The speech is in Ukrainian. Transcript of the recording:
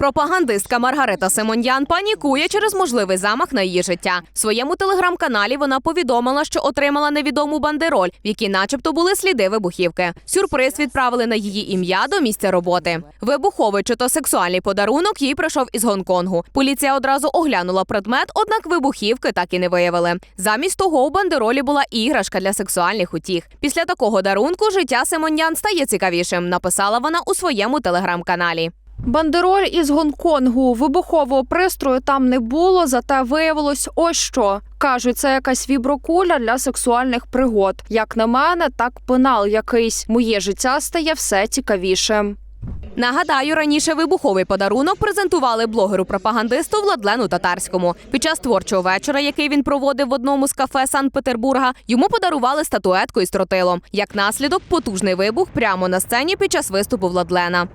Пропагандистка Маргарита Симоньян панікує через можливий замах на її життя. В своєму телеграм-каналі вона повідомила, що отримала невідому бандероль, в якій, начебто, були сліди вибухівки. Сюрприз відправили на її ім'я до місця роботи. Вибуховий чи то сексуальний подарунок їй прийшов із Гонконгу. Поліція одразу оглянула предмет, однак вибухівки так і не виявили. Замість того у бандеролі була іграшка для сексуальних утіх. Після такого дарунку життя Симоньян стає цікавішим. Написала вона у своєму телеграм-каналі. Бандероль із Гонконгу вибухового пристрою там не було, зате виявилось ось що. Кажуть, це якась віброкуля для сексуальних пригод. Як на мене, так пенал якийсь. Моє життя стає все цікавішим. Нагадаю, раніше вибуховий подарунок презентували блогеру-пропагандисту Владлену Татарському. Під час творчого вечора, який він проводив в одному з кафе Санкт-Петербурга, йому подарували статуетку із тротилом. Як наслідок, потужний вибух прямо на сцені під час виступу Владлена.